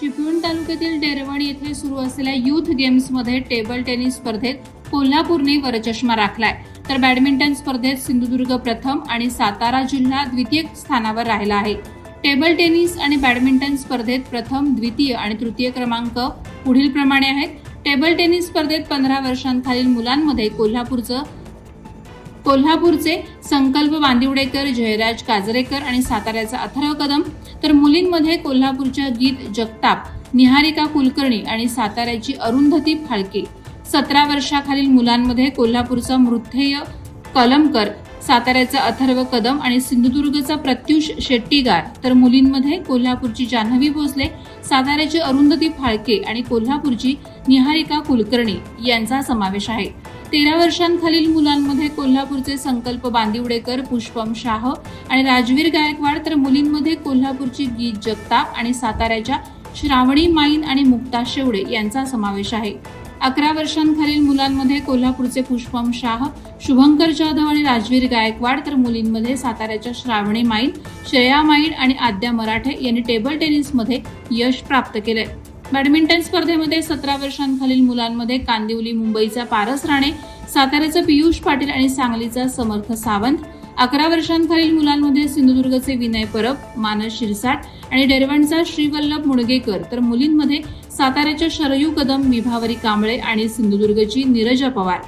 चिपळूण तालुक्यातील डेरवण येथे सुरू असलेल्या युथ गेम्समध्ये टेबल टेनिस स्पर्धेत कोल्हापूरने वरचष्मा राखलाय. तर बॅडमिंटन स्पर्धेत सिंधुदुर्ग प्रथम आणि सातारा जिल्हा द्वितीय स्थानावर राहिला आहे. टेबल टेनिस आणि बॅडमिंटन स्पर्धेत प्रथम द्वितीय आणि तृतीय क्रमांक पुढील प्रमाणे आहेत. टेबल टेनिस स्पर्धेत पंधरा वर्षांखालील मुलांमध्ये कोल्हापूरचं कोल्हापूरचे संकल्प बांदिवडेकर जयराज काजरेकर आणि साताऱ्याचा अथर्व कदम. तर मुलींमध्ये कोल्हापूरच्या गीत जगताप निहारिका कुलकर्णी आणि साताऱ्याची अरुंधती फाळके. सतरा वर्षाखालील मुलांमध्ये कोल्हापूरचा मृत्येय कलमकर साताऱ्याचा अथर्व कदम आणि सिंधुदुर्गचा प्रत्युष शेट्टीगार. तर मुलींमध्ये कोल्हापूरची जान्हवी भोसले साताऱ्याची अरुंधती फाळके आणि कोल्हापूरची निहारिका कुलकर्णी यांचा समावेश आहे. तेरा वर्षांखालील मुलांमध्ये कोल्हापूरचे संकल्प बांदिवडेकर पुष्पम शाह आणि राजवीर गायकवाड तर मुलींमध्ये कोल्हापूरची गीत जगताप आणि साताऱ्याच्या श्रावणी माईन आणि मुक्ता शेवडे यांचा समावेश आहे. अकरा वर्षांखालील मुलांमध्ये कोल्हापूरचे पुष्पम शाह शुभंकर जाधव आणि राजवीर गायकवाड तर मुलींमध्ये साताऱ्याच्या श्रावणी माईन श्रेया माईन आणि आद्या मराठे यांनी टेबल टेनिसमध्ये यश प्राप्त केलंय. बॅडमिंटन स्पर्धेमध्ये सतरा वर्षांखालील मुलांमध्ये कांदिवली मुंबईचा पारस राणे साताऱ्याचा पियुष पाटील आणि सांगलीचा समर्थ सावंत. अकरा वर्षांखालील मुलांमध्ये सिंधुदुर्गचे विनय परब मानस शिरसाट आणि डेरवणचा श्रीवल्लभ मुणगेकर तर मुलींमध्ये साताऱ्याच्या शरयू कदम विभावरी कांबळे आणि सिंधुदुर्गची नीरजा पवार.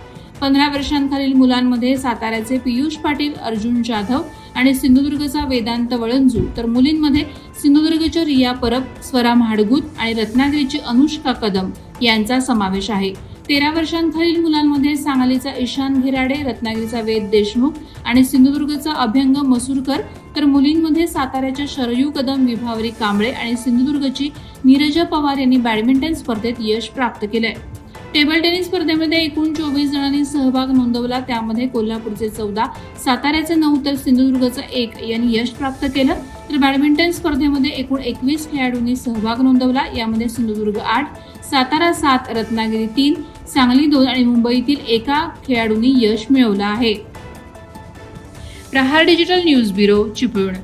पंधरा वर्षांखालील मुलांमध्ये साताऱ्याचे पियुष पाटील अर्जुन जाधव आणि सिंधुदुर्गचा वेदांत वळंजू. तर मुलींमध्ये सिंधुदुर्गच्या रिया परब स्वरा महाडगुत आणि रत्नागिरीची अनुष्का कदम यांचा समावेश आहे. तेरा वर्षांखालील मुलांमध्ये सांगलीचा ईशान घिराडे रत्नागिरीचा वेद देशमुख आणि सिंधुदुर्गचा अभ्यंग मसूरकर तर मुलींमध्ये साताऱ्याच्या शरयू कदम विभावरी कांबळे आणि सिंधुदुर्गची नीरजा पवार यांनी बॅडमिंटन स्पर्धेत यश प्राप्त केलंय. टेबल टेनिस स्पर्धेमध्ये एकूण चोवीस जणांनी सहभाग नोंदवला. त्यामध्ये कोल्हापूरचे चौदा साताऱ्याचे नऊ तर सिंधुदुर्गचं एक यांनी यश प्राप्त केलं. तर बॅडमिंटन स्पर्धेमध्ये एकूण एकवीस खेळाडूंनी सहभाग नोंदवला. यामध्ये सिंधुदुर्ग आठ सातारा सात रत्नागिरी तीन सांगली दोन आणि मुंबईतील एका खेळाडूंनी यश मिळवलं आहे. Prahar digital news bureau Chiplun.